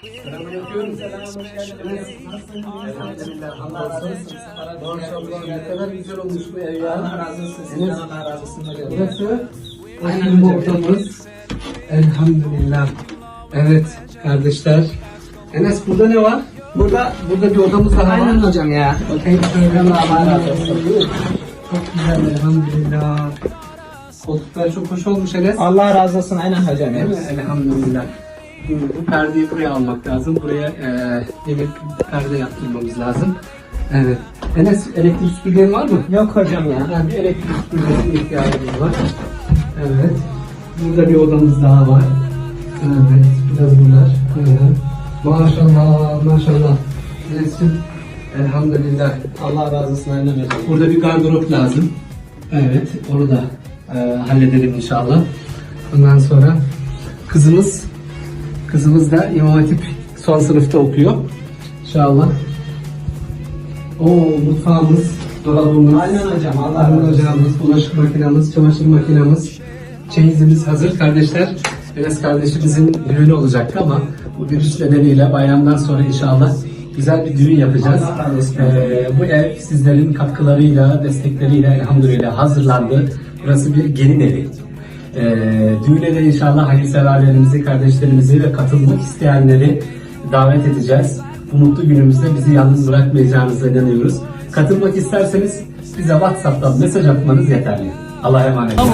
Selamünaleyküm. Elhamdülillah. Hamdolsun. Maşallah ne kadar güzel olmuş bu ev ya. Allah razı olsun. Sizden Allah razı olsun. Burası oturma ortamımız. Elhamdülillah. Evet kardeşler. Enes burada ne var? Burada burada bir odamız daha var. Aynen hocam ya. Bakayım şöyle Allah razı olsun. Çok güzel elhamdülillah. Koltuklar çok hoş olmuş Enes. Allah razı olsun. Aynen hocam. Değil mi? Elhamdülillah. Bu perdeyi buraya almak lazım. Buraya e, yemek perde yaptırmamız lazım. Evet. Enes elektrik süpürgen var mı? Yok hocam ya. Yani bir elektrik süpürgesine ihtiyacımız var. Evet. Burada bir odamız daha var. Evet. Biraz bunlar. Evet. Maşallah, maşallah. Enes'im elhamdülillah. Allah razı olsun. Aynen. Burada bir gardırop lazım. Evet, onu da e, halledelim inşallah. Ondan sonra kızımız kızımız da İmam Hatip son sınıfta okuyor. İnşallah. O mutfağımız, dolabımız, Aynen hocam, Allah razı olsun. ocağımız, bulaşık makinamız, çamaşır makinamız, çeyizimiz hazır kardeşler. Enes kardeşimizin düğünü olacaktı ama bu virüs nedeniyle bayramdan sonra inşallah güzel bir düğün yapacağız. Allah razı olsun. Ee, bu ev sizlerin katkılarıyla, destekleriyle elhamdülillah hazırlandı. Burası bir gelin evi. Ee, düğüne de inşallah hayırseverlerimizi, kardeşlerimizi ve katılmak isteyenleri davet edeceğiz. Bu mutlu günümüzde bizi yalnız bırakmayacağınıza inanıyoruz. Katılmak isterseniz bize WhatsApp'tan mesaj atmanız yeterli. Allah'a emanet olun.